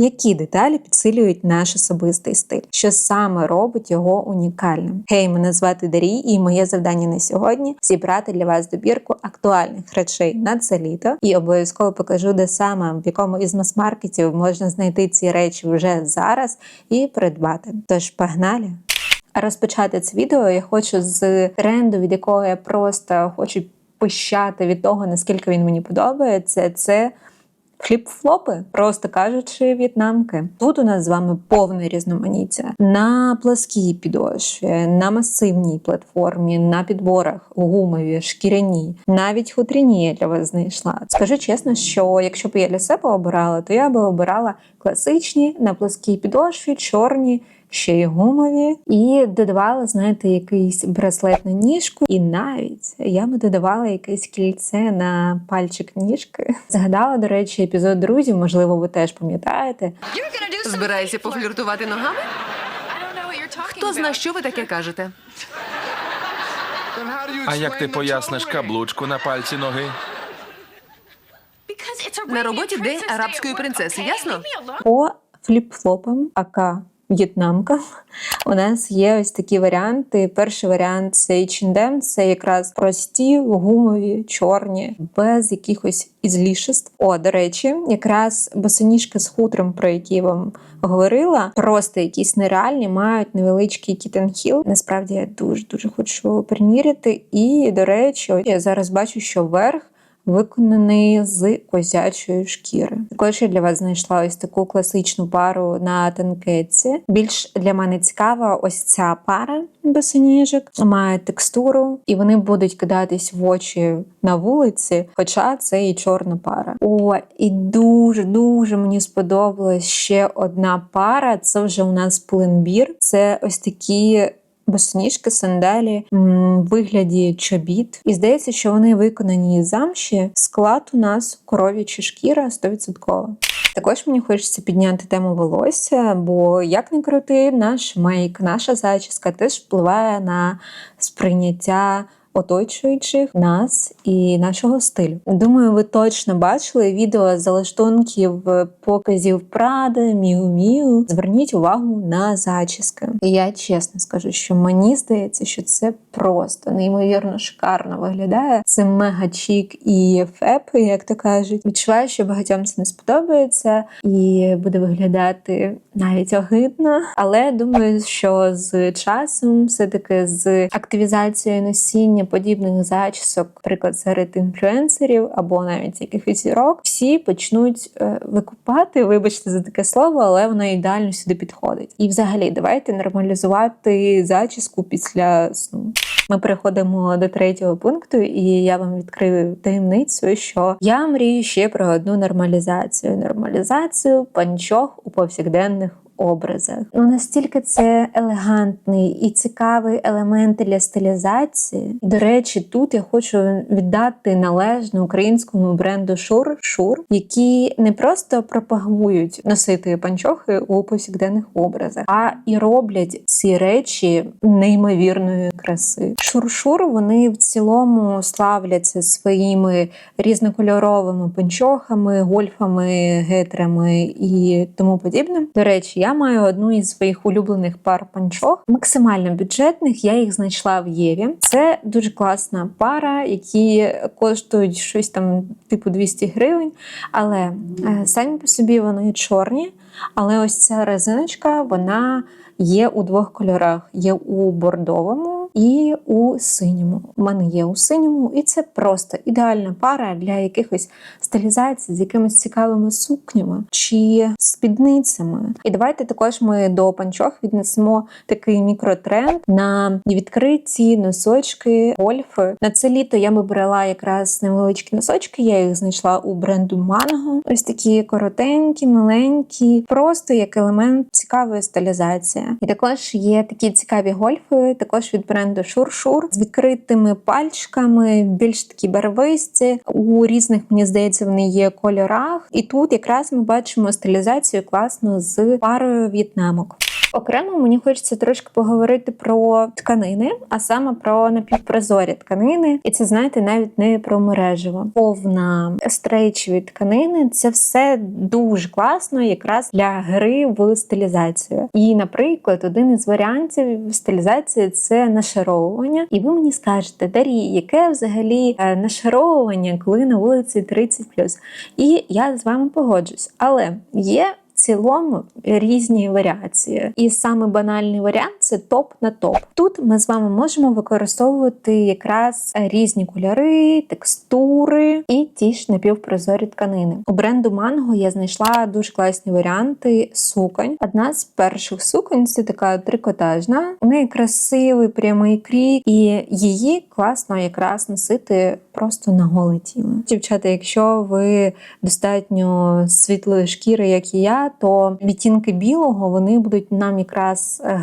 які деталі підсилюють наш особистий стиль, що саме робить його унікальним. Гей, мене звати Дарій, і моє завдання на сьогодні зібрати для вас добірку актуальних речей на це літо. І обов'язково покажу, де саме в якому із мас-маркетів можна знайти ці речі вже зараз і придбати. Тож погнали! Розпочати це відео я хочу з тренду, від якого я просто хочу пищати від того, наскільки він мені подобається. Це Фліп-флопи, просто кажучи, в'єтнамки. Тут у нас з вами повне різноманіття на пласкій підошві, на масивній платформі, на підборах, гумові, шкіряні, навіть хутряні я для вас знайшла. Скажу чесно, що якщо б я для себе обирала, то я би обирала класичні на пласкій підошві, чорні. Ще й гумові, і додавала, знаєте, якийсь браслет на ніжку, і навіть я би додавала якесь кільце на пальчик ніжки. Згадала, до речі, епізод друзів, можливо, ви теж пам'ятаєте. Збираєшся пофліртувати ногами? Хто зна, що ви таке кажете? А як ти поясниш каблучку на пальці ноги? На роботі день арабської принцеси, ясно? По фліп-флопам, ака в'єтнамкам, у нас є ось такі варіанти. Перший варіант це H&M, це якраз прості, гумові, чорні, без якихось ізлішеств. О, до речі, якраз босоніжки з хутром, про які я вам говорила, просто якісь нереальні, мають невеличкий кітенхіл. Насправді я дуже дуже хочу приміряти. І, до речі, я зараз бачу, що верх виконаний з козячої шкіри. Також я для вас знайшла ось таку класичну пару на танкетці. Більш для мене цікава ось ця пара босоніжок, має текстуру, і вони будуть кидатись в очі на вулиці, хоча це і чорна пара. О, і дуже дуже мені сподобалась ще одна пара. Це вже у нас пленбір. Це ось такі босоніжки, сандалі в вигляді чобіт. І здається, що вони виконані із замші. Склад у нас коров'яча шкіра 100%. Також мені хочеться підняти тему волосся, бо як не крути, наш мейк, наша зачіска теж впливає на сприйняття. Оточуючих нас і нашого стилю. Думаю, ви точно бачили відео залаштунків показів Прада, Міу Міу. Зверніть увагу на зачіски. Я чесно скажу, що мені здається, що це просто неймовірно шикарно виглядає. Це мега чік і феп, як то кажуть. Відчуваю, що багатьом це не сподобається і буде виглядати навіть огидно. Але думаю, що з часом, все таки з активізацією носіння подібних зачісок, наприклад, серед інфлюенсерів або навіть якихось зірок, всі почнуть е, викупати, вибачте за таке слово, але воно ідеально сюди підходить. І взагалі, давайте нормалізувати зачіску після сну. Ми переходимо до третього пункту, і я вам відкрию таємницю, що я мрію ще про одну нормалізацію: нормалізацію панчох у повсякденних образах. Ну настільки це елегантний і цікавий елемент для стилізації. І, до речі, тут я хочу віддати належне українському бренду Шур Шур, які не просто пропагують носити панчохи у повсякденних образах, а і роблять ці речі неймовірної краси. Шур-шур вони в цілому славляться своїми різнокольоровими панчохами, гольфами, гетрами і тому подібним. До речі, я маю одну із своїх улюблених пар панчох, максимально бюджетних. Я їх знайшла в Єві. Це дуже класна пара, які коштують щось там типу 200 гривень. Але е, самі по собі вони чорні. Але ось ця резиночка, вона є у двох кольорах: є у бордовому і у синьому. У мене є у синьому, і це просто ідеальна пара для якихось стилізацій з якимись цікавими сукнями чи спідницями. І давайте також ми до панчох віднесемо такий мікротренд на відкриті носочки, гольфи. На це літо я би брала якраз невеличкі носочки. Я їх знайшла у бренду Mango. Ось такі коротенькі, маленькі, просто як елемент цікавої стилізації. І також є такі цікаві гольфи, також від бренду Шуршур -шур, з відкритими пальчиками, більш такі барвисті. У різних, мені здається, вони є кольорах. І тут якраз ми бачимо стилізацію класну з парою в'єтнамок. Окремо мені хочеться трошки поговорити про тканини, а саме про напівпрозорі тканини. І це знаєте навіть не про мережево. Повна стрейчові тканини це все дуже класно, якраз для гри в стилізацію. І, наприклад, один із варіантів стилізації це нашаровування. І ви мені скажете, Дарі, яке взагалі е, нашаровування, коли на вулиці 30+. І я з вами погоджусь, але є цілому різні варіації. І саме банальний варіант це топ на топ. Тут ми з вами можемо використовувати якраз різні кольори, текстури і ті ж напівпрозорі тканини. У бренду Mango я знайшла дуже класні варіанти суконь. Одна з перших суконь це така трикотажна. У неї красивий прямий крій, і її класно якраз носити просто на голе тіло. Дівчата, якщо ви достатньо світлої шкіри, як і я, то відтінки білого вони будуть нам якраз е,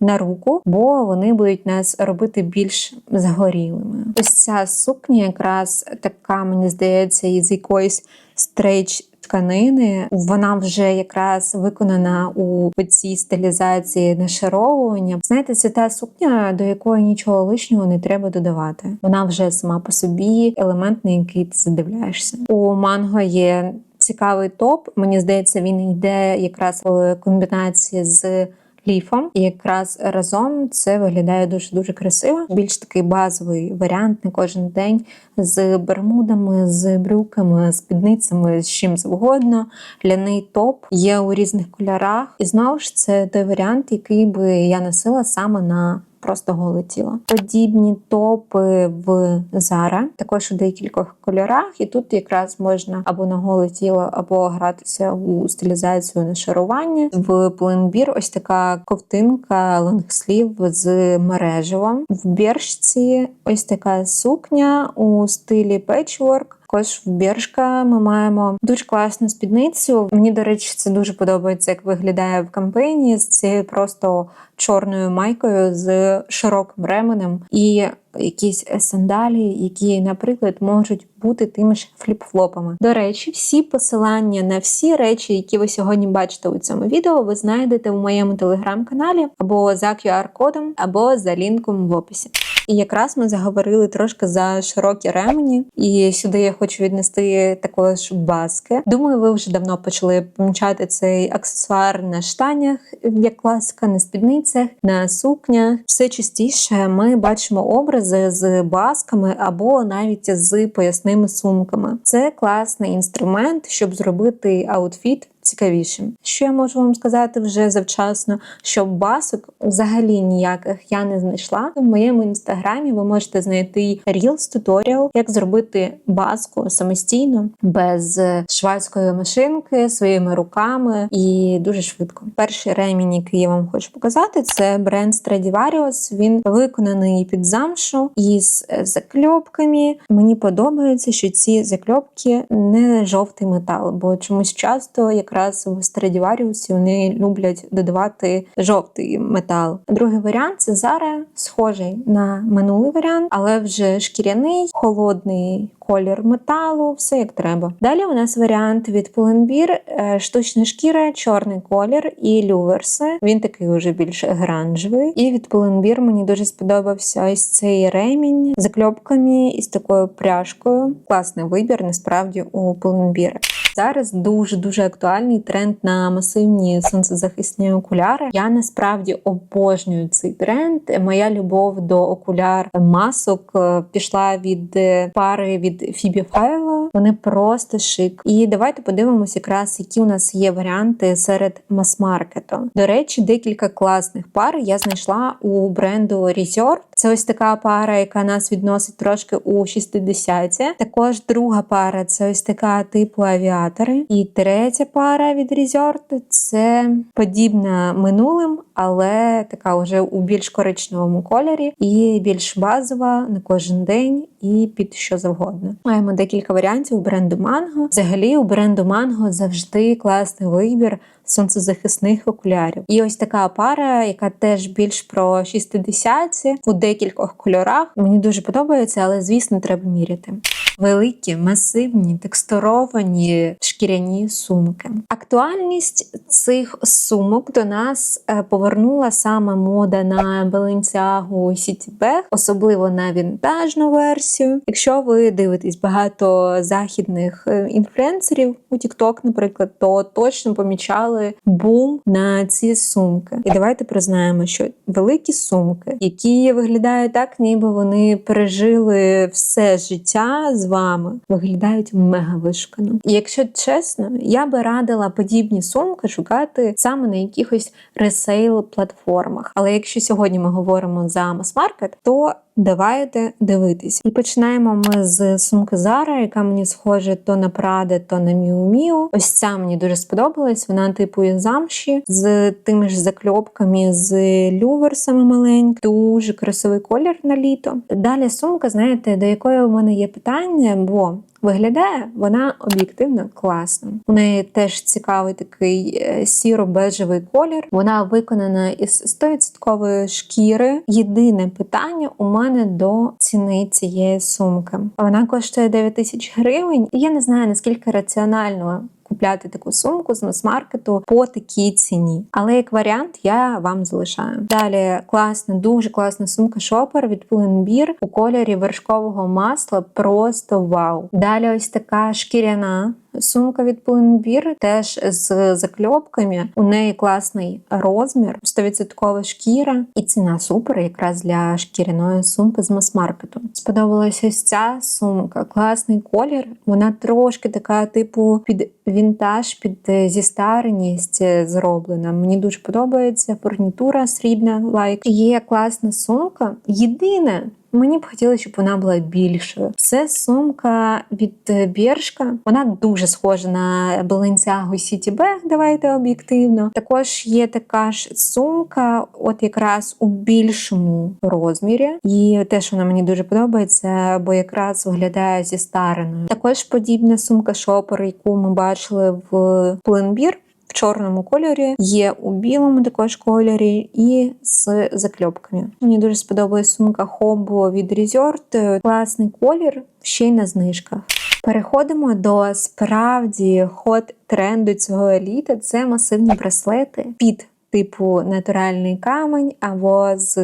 на руку, бо вони будуть нас робити більш загорілими. Ось ця сукня, якраз така, мені здається, із якоїсь стрейч. Тканини вона вже якраз виконана у цій стилізації нашаровування. Знаєте, це та сукня, до якої нічого лишнього не треба додавати. Вона вже сама по собі елемент, на який ти задивляєшся. У манго є цікавий топ. Мені здається, він йде якраз в комбінації з. Ліфом, і якраз разом це виглядає дуже дуже красиво. Більш такий базовий варіант на кожен день з бермудами, з брюками, спідницями, з чим завгодно. Ляний топ є у різних кольорах, і знову ж це той варіант, який би я носила саме на просто голе тіло. Подібні топи в Zara, також у декількох кольорах, і тут якраз можна або на голе тіло, або гратися у стилізацію на шарування. В Pull&Bear ось така ковтинка лонгслів з мережевом. В бершці ось така сукня у стилі петчворк. Також в Бершка ми маємо дуже класну спідницю. Мені, до речі, це дуже подобається, як виглядає в кампанії з цією просто чорною майкою з широким ременем і якісь сандалі, які, наприклад, можуть бути тими ж фліп-флопами. До речі, всі посилання на всі речі, які ви сьогодні бачите у цьому відео, ви знайдете в моєму телеграм-каналі або за QR-кодом, або за лінком в описі. І якраз ми заговорили трошки за широкі ремені, і сюди я хочу віднести також баски. Думаю, ви вже давно почали помічати цей аксесуар на штанях, як класика, на спідницях, на сукнях. Все частіше ми бачимо образи з басками або навіть з поясними сумками. Це класний інструмент, щоб зробити аутфіт цікавішим. Що я можу вам сказати вже завчасно, що басок взагалі ніяких я не знайшла. В моєму інстаграмі ви можете знайти Reels туторіал, як зробити баску самостійно, без швадської машинки, своїми руками і дуже швидко. Перший ремінь, який я вам хочу показати, це бренд Stradivarius. Він виконаний під замшу із закльопками. Мені подобається, що ці закльопки не жовтий метал, бо чомусь часто якраз в Страдіваріусі вони люблять додавати жовтий метал. Другий варіант це Zara, схожий на минулий варіант, але вже шкіряний, холодний колір металу, все як треба. Далі у нас варіант від Pull&Bear, е, штучна шкіра, чорний колір і люверси. Він такий уже більш гранжевий. І від Pull&Bear мені дуже сподобався ось цей ремінь з закльопками і з такою пряжкою. Класний вибір, насправді, у Pull&Bear. Зараз дуже дуже актуальний тренд на масивні сонцезахисні окуляри. Я насправді обожнюю цей тренд. Моя любов до окуляр масок е, пішла від е, пари від Phoebe Philo. Вони просто шик. І давайте подивимося, якраз які у нас є варіанти серед мас-маркету. До речі, декілька класних пар я знайшла у бренду Resort. Це ось така пара, яка нас відносить трошки у 60-ті. Також друга пара це ось така типу авіатори. І третя пара від Resort це подібна минулим, але така вже у більш коричневому кольорі і більш базова на кожен день і під що завгодно. Маємо декілька варіантів бренду Mango. Взагалі у бренду Mango завжди класний вибір сонцезахисних окулярів. І ось така пара, яка теж більш про 60 у декількох кольорах. Мені дуже подобається, але звісно, треба міряти. Великі, масивні, текстуровані, шкіряні сумки. Актуальність цих сумок до нас е, повернула саме мода на Balenciaga Bag, особливо на вінтажну версію. Якщо ви дивитесь багато західних е, інфлюенсерів у TikTok, наприклад, то точно помічали бум на ці сумки. І давайте признаємо, що великі сумки, які виглядають так, ніби вони пережили все життя з вами, виглядають мега вишкано. І якщо чесно, я би радила подібні сумки шукати саме на якихось ресейл платформах. Але якщо сьогодні ми говоримо за мас-маркет, то Давайте дивитись. І починаємо ми з сумки Zara, яка мені схожа то на Prada, то на Miu. Ось ця мені дуже сподобалась. Вона типу замші з тими ж закльопками з люверсами маленькими. Дуже красивий колір на літо. Далі сумка, знаєте, до якої у мене є питання, бо Виглядає вона об'єктивно класно. У неї теж цікавий такий е, сіро-бежевий колір. Вона виконана із 100% шкіри. Єдине питання у мене до ціни цієї сумки. Вона коштує 9 тисяч гривень, і я не знаю наскільки раціонально. Купляти таку сумку з мас-маркету по такій ціні. Але як варіант я вам залишаю. Далі класна, дуже класна сумка шопер від Pull&Bear у кольорі вершкового масла. Просто вау. Далі ось така шкіряна Сумка від Pull&Bear теж з закльопками. У неї класний розмір, 100% шкіра, і ціна супер, якраз для шкіряної сумки з мас-маркету. Сподобалася ця сумка, класний колір. Вона трошки така, типу, під вінтаж, під е, зістареність е, зроблена. Мені дуже подобається фурнітура срібна, лайк. Є класна сумка. Єдине. Мені б хотілося, щоб вона була більшою. Це сумка від е, Бершка. Вона дуже схожа на Balenciaga City Bag, давайте об'єктивно. Також є така ж сумка, от якраз у більшому розмірі. І теж вона мені дуже подобається, бо якраз виглядає зі стареною. Також подібна сумка шопер, яку ми бачили в Pull&Bear, в чорному кольорі, є у білому також кольорі і з закльопками. Мені дуже сподобалась сумка Хобо від Resort. Класний колір, ще й на знижках. Переходимо до справді ход тренду цього літа. Це масивні браслети під типу натуральний камень або з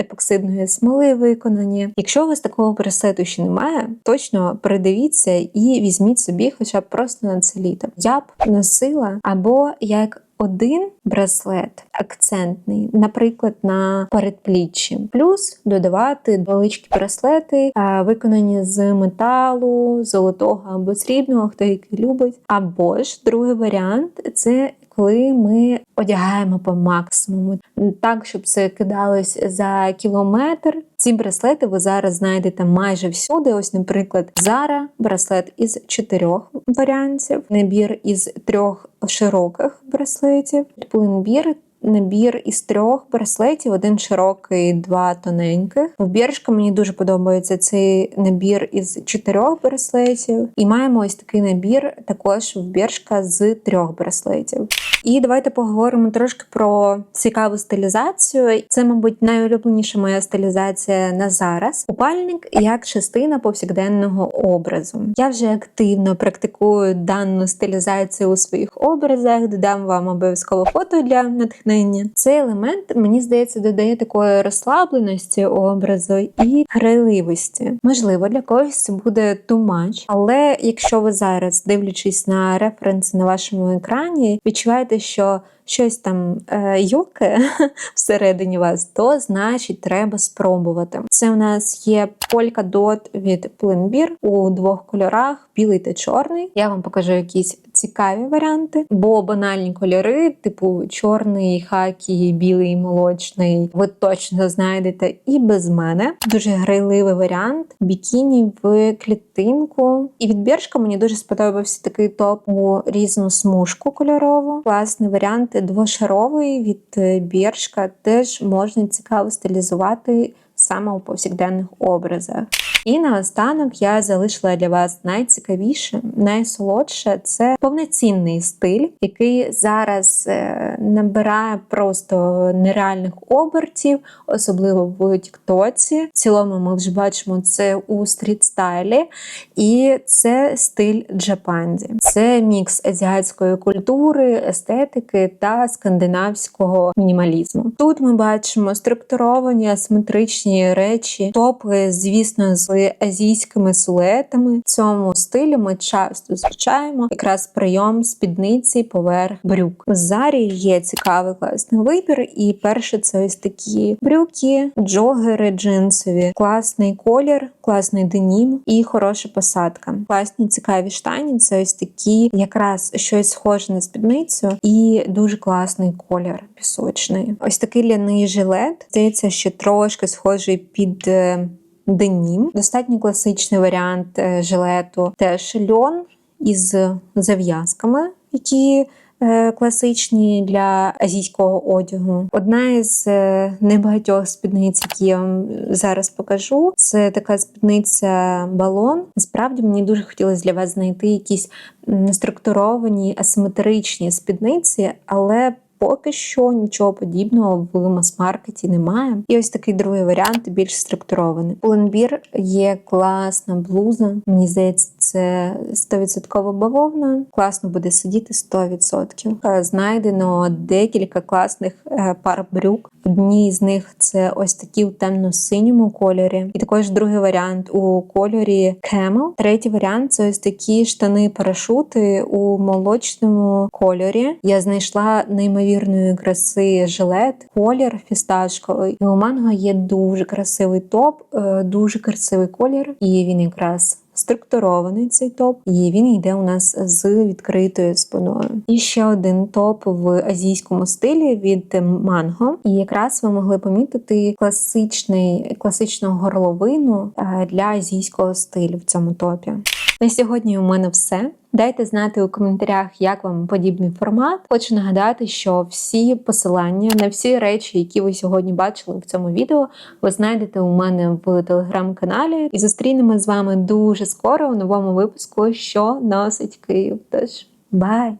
епоксидної смоли виконані. Якщо у вас такого браслету ще немає, точно придивіться і візьміть собі, хоча б просто на це літо. Я б носила або як один браслет акцентний, наприклад, на передпліччі, плюс додавати величкі браслети, виконані з металу, золотого або срібного, хто який любить. Або ж другий варіант це коли ми одягаємо по максимуму, так щоб це кидалось за кілометр. Ці браслети ви зараз знайдете майже всюди. Ось, наприклад, Zara браслет із чотирьох варіантів, набір із трьох широких браслетів, Pull&Bear Набір із трьох браслетів, один широкий, два тоненьких. В Бершка мені дуже подобається цей набір із чотирьох браслетів. І маємо ось такий набір також в Бершка з трьох браслетів. І давайте поговоримо трошки про цікаву стилізацію. Це, мабуть, найулюбленіша моя стилізація на зараз. Купальник як частина повсякденного образу. Я вже активно практикую дану стилізацію у своїх образах. Додам вам обов'язково фото для натхнення. Цей елемент, мені здається, додає такої розслабленості образу і грайливості. Можливо, для когось це буде much, але якщо ви зараз, дивлячись на референси на вашому екрані, відчуваєте, що щось там е, юке всередині вас, то значить треба спробувати. Це у нас є полька дот від Pull&Bear у двох кольорах: білий та чорний. Я вам покажу якісь цікаві варіанти, бо банальні кольори, типу чорний, хакі, білий, молочний, ви точно знайдете і без мене. Дуже грайливий варіант. Бікіні в клітинку. І від Бершка мені дуже сподобався такий топ у різну смужку кольорову. Класний варіант двошаровий від Бершка. Теж можна цікаво стилізувати саме у повсякденних образах. І наостанок я залишила для вас найцікавіше, найсолодше це повноцінний стиль, який зараз е, набирає просто нереальних обертів, особливо в Тіктоці. В цілому ми вже бачимо це у стріт-стайлі, і це стиль джапанзі. Це мікс азіатської культури, естетики та скандинавського мінімалізму. Тут ми бачимо структуровані асиметричні речі, топи, звісно, з азійськими силуетами. В цьому стилі ми часто зустрічаємо якраз прийом спідниці поверх брюк. В зарі є цікавий класний вибір, і перше це ось такі брюки, джогери джинсові, класний колір, класний денім і хороша посадка. Класні цікаві штані. Це ось такі, якраз щось схоже на спідницю, і дуже класний колір пісочний. Ось такий ляний жилет. Здається, що трошки схожий під. е, Денім, достатньо класичний варіант е, жилету, теж льон із зав'язками, які е, класичні для азійського одягу. Одна із небагатьох спідниць, які я вам зараз покажу, це така спідниця балон. Насправді мені дуже хотілося для вас знайти якісь структуровані асиметричні спідниці, але Поки що нічого подібного в мас-маркеті немає. І ось такий другий варіант, більш структурований. Пуленбір є класна блуза. Мені здається, це 100% бавовна. Класно буде сидіти 100%. Е, Знайдено декілька класних е, пар брюк. Одні з них це ось такі в темно-синьому кольорі, і також другий варіант у кольорі Camel. Третій варіант це ось такі штани-парашути у молочному кольорі. Я знайшла неймовірної краси жилет, колір фісташковий. І у манго є дуже красивий топ, е, дуже красивий колір, і він якраз. Структурований цей топ, і він йде у нас з відкритою спиною. І ще один топ в азійському стилі від манго. І якраз ви могли помітити класичний класичну горловину е, для азійського стилю в цьому топі. На сьогодні у мене все. Дайте знати у коментарях, як вам подібний формат. Хочу нагадати, що всі посилання на всі речі, які ви сьогодні бачили в цьому відео, ви знайдете у мене в телеграм-каналі. І зустрінемо з вами дуже скоро у новому випуску, що носить Київ. Тож бай!